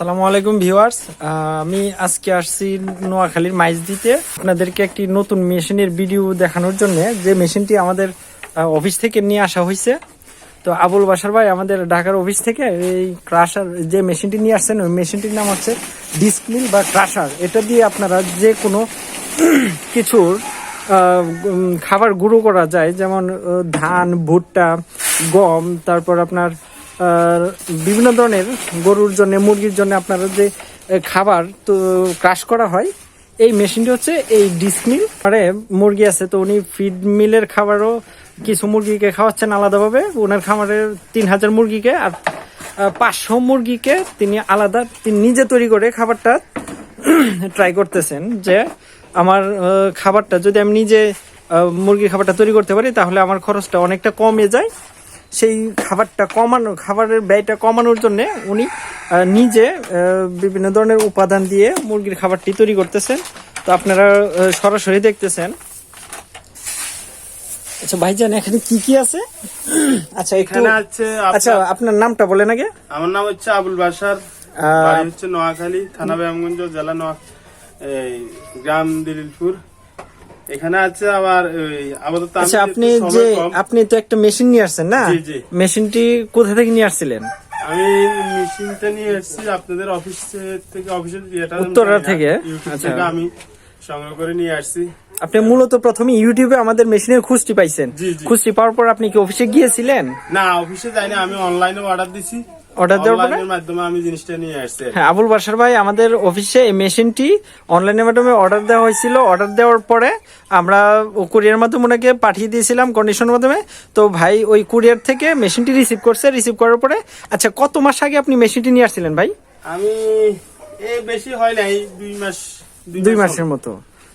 আসসালামু আলাইকুম ভিউয়ার্স। আমি আজকে আসছি নোয়াখালীর মাইজ দিতে আপনাদেরকে একটি নতুন মেশিনের ভিডিও দেখানোর জন্য। যে মেশিনটি আমাদের অফিস থেকে নিয়ে আসা হয়েছে তো আবুল বাসার ভাই আমাদের ঢাকার অফিস থেকে এই ক্রাশার, যে মেশিনটি নিয়ে আসছেন, ওই মেশিনটির নাম হচ্ছে ডিসপ্লিন বা ক্রাশার। এটা দিয়ে আপনারা যে কোনো কিছুর খাবার গুঁড়ো করা যায়। যেমন ধান, ভুট্টা, গম, তারপর আপনার বিভিন্ন ধরনের গরুর জন্য, মুরগির জন্য আপনারা যে খাবার তো ক্রাশ করা হয়, এই মেশিনটি হচ্ছে এই ডিস্ক মিল আরে, মুরগি আছে তো উনি ফিড মিলের খাবারও কিছু মুরগিকে খাওয়াচ্ছেন আলাদাভাবে। ওনার খামারের তিন হাজার মুরগিকে আর পাঁচশো মুরগিকে তিনি আলাদা, তিনি নিজে তৈরি করে খাবারটা ট্রাই করতেছেন যে, আমার খাবারটা যদি আমি নিজে মুরগির খাবারটা তৈরি করতে পারি, তাহলে আমার খরচটা অনেকটা কমে যায়। সেই খাবারটা কমানো খাবারের ব্যয়টা কমানোর জন্য উনি নিজে বিভিন্ন ধরনের উপাদান দিয়ে মুরগির খাবারটি তৈরি করতেছেন। তো আপনারা সরাসরি দেখতেছেন। আচ্ছা ভাইজান এখানে কি কি আছে? আচ্ছা এখানে আছে আচ্ছা আপনার নামটা বলেন আগে। আমার নাম হচ্ছে আবুল বাসার বাড়ি হচ্ছে নোয়াখালী থানা ব্যায়ামগঞ্জ জেলা নোয়া এই গ্রাম দিলিলপুর এখানে আছে আবার আপাতত আচ্ছা আপনি যে আপনি তো একটা মেশিন নিয়ে আসছেন না। মেশিনটি কোথা থেকে নিয়ে আসছিলেন আমি মেশিনটা নিয়ে এসেছি আপনাদের অফিস থেকে অফিসের উত্তরা থেকে? আচ্ছা। আমি সংগ্রহ করে নিয়ে আসছি আপনি মূলত প্রথমে ইউটিউবে আমাদের মেশিনের খুঁজটি পাইছেন। খুঁজটি পাওয়ার পর আপনি কি অফিসে গিয়েছিলেন না অফিসে যাইনি আমি অনলাইনে অর্ডার দিছি Order দেওয়ার পরে? মাধ্যমে আমি জিনিসটা নিয়ে আসছি হ্যাঁ আবুল বাসার ভাই আমাদের অফিসে এই মেশিনটি অনলাইনের মাধ্যমে অর্ডার দেওয়া হয়েছিল। অর্ডার দেওয়ার পরে আমরা কুরিয়ার মাধ্যমে ওনাকে পাঠিয়ে দিয়েছিলাম কন্ডিশনের মাধ্যমে। তো ভাই ওই কুরিয়ার থেকে মেশিনটি রিসিভ করছে। রিসিভ করার পরে আচ্ছা কত মাস আগে আপনি মেশিনটি নিয়ে আসছিলেন ভাই? আমি এই বেশি হয় নাই দুই মাস দুই মাসের মতো।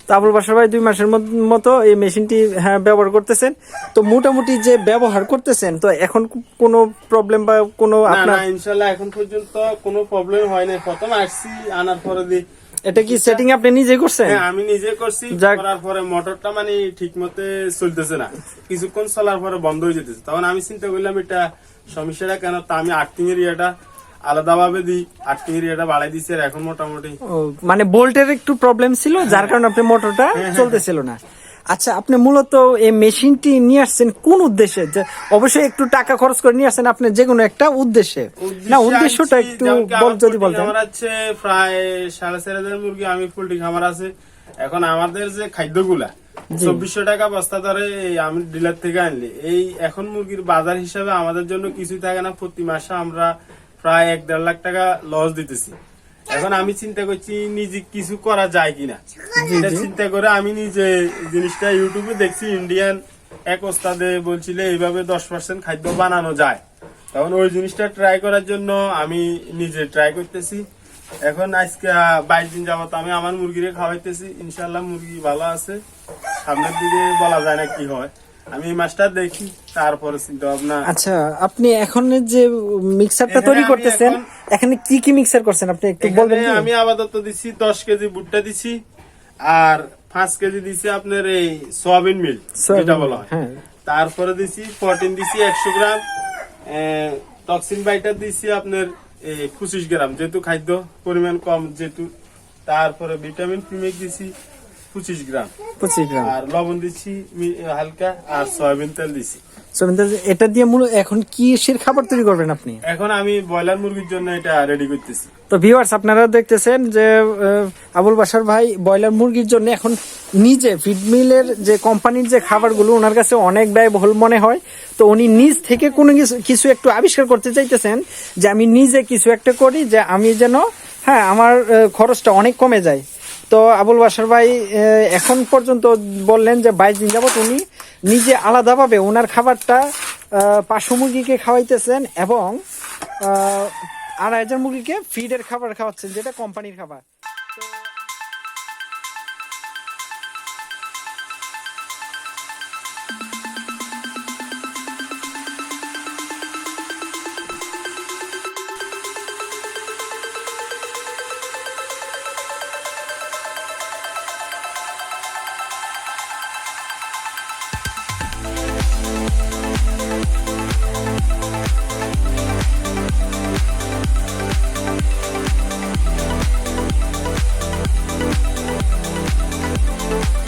তো আবুল বাসার ভাই দুই মাসের মতো এই মেশিনটি হ্যাঁ ব্যবহার করতেছেন। তো মোটামুটি যে ব্যবহার করতেছেন তো এখন কোনো প্রবলেম বা কোনো আপনার ইনশাল্লাহ এখন পর্যন্ত কোনো প্রবলেম হয় নাই প্রথম আসছি আনার পরে দি এটা কি সেটিং আপনি নিজে করছেন? হ্যাঁ আমি নিজে করছি। করার পরে মোটরটা মানে ঠিক মতে চলতেছে না। কিছুক্ষণ চলার পরে বন্ধ হয়ে যেতেছে। তখন আমি চিন্তা করলাম এটা সমস্যাটা কেন? তা আমি আর্থিং এর ইয়েটা আলাদা ভাবে দিই আর্থিং এর ইয়েটা বাড়াই আর এখন মোটামুটি মানে বোল্টের একটু প্রবলেম ছিল যার কারণে আপনি মোটরটা চলতেছিল না। আচ্ছা আপনি মূলত এই মেশিনটি নিয়ে আসছেন কোন উদ্দেশ্যে? অবশ্যই একটু টাকা খরচ করে নিয়ে আসছেন আপনি যে কোনো একটা উদ্দেশ্যে। না উদ্দেশ্যটা একটু বল যদি বলতেন। খামার আছে প্রায় সাড়ে চার হাজার মুরগি আমি পোল্ট্রি খামার আছে। এখন আমাদের যে খাদ্যগুলা চব্বিশশো টাকা বস্তা ধরে আমি ডিলার থেকে আনলি। এই এখন মুরগির বাজার হিসাবে আমাদের জন্য কিছুই থাকে না। প্রতি মাসে আমরা প্রায় এক দেড় লাখ টাকা লস দিতেছি। এখন আমি চিন্তা করছি নিজে কিছু করা যায় কিনা। এটা চিন্তা করে আমি নিজে জিনিসটা ইউটিউবে দেখছি ইন্ডিয়ান এক ওস্তাদে বলছিল এইভাবে দশ পার্সেন্ট খাদ্য বানানো যায়। তখন ওই জিনিসটা ট্রাই করার জন্য আমি নিজে ট্রাই করতেছি। এখন আজকে বাইশ দিন যাবত আমি আমার মুরগিরে খাওয়াইতেছি। ইনশাল্লাহ মুরগি ভালো আছে। সামনের দিকে বলা যায় না কি হয়। আমি মাছটা দেখি তারপরে ভাবনা। আচ্ছা আপনি এখন যে মিক্সারটা তৈরি করতেছেন এখানে কি কি মিক্সার করছেন? আপনি একটু বলবেন আমি আপাতত দিচ্ছি দশ কেজি ভুট্টা দিচ্ছি আর পাঁচ কেজি দিচ্ছি আপনার এই সয়াবিন মিল যেটা বলা হয়। হ্যাঁ। তারপরে দিছি প্রোটিন দিছি একশো গ্রাম টক্সিন বাইটার দিছি আপনার এই পঁচিশ গ্রাম যেহেতু খাদ্য পরিমাণ কম যেহেতু তারপরে ভিটামিন প্রিমেক দিছি পঁচিশ গ্রাম। পঁচিশ গ্রাম। আর লবণ দিচ্ছি হালকা আর সয়াবিন তেল দিছি সমিতা, এটা দিয়ে মূলত এখন কিসের খাবার তৈরি করবেন আপনি? এখন আমি ব্রয়লার মুরগির জন্য এটা রেডি করতেছি। তো ভিউয়ার্স আপনারা দেখতেছেন যে আবুল বাসার ভাই ব্রয়লার মুরগির জন্য এখন নিজে ফিড মিলের যে কোম্পানির যে খাবারগুলো ওনার কাছে অনেক ব্যয়বহুল মনে হয়। তো উনি নিজ থেকে কোনো কিছু- কিছু একটু আবিষ্কার করতে চাইতেছেন যে আমি নিজে কিছু একটা করি যে আমি যেন হ্যাঁ আমার খরচটা অনেক কমে যায়। তো আবুল বাসার ভাই এখন পর্যন্ত বললেন যে বাইশ দিন যাবত উনি নিজে আলাদাভাবে ওনার খাবারটা পাঁচশো মুরগিকে খাওয়াইতেছেন এবং আড়াই হাজার মুরগিকে ফিডের খাবার খাওয়াচ্ছেন, যেটা কোম্পানির খাবার। you